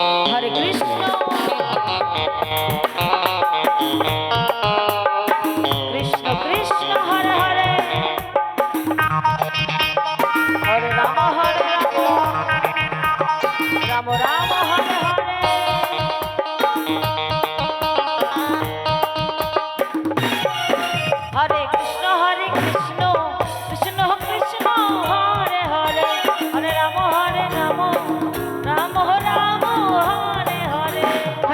Hare Krishna.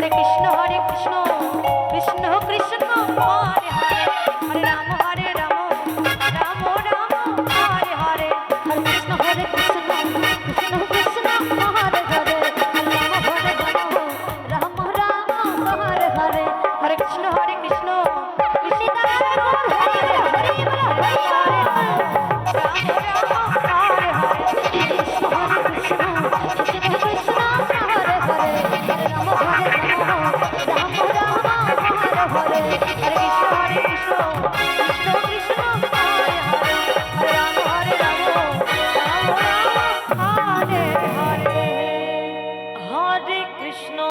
Hare Krishna Hare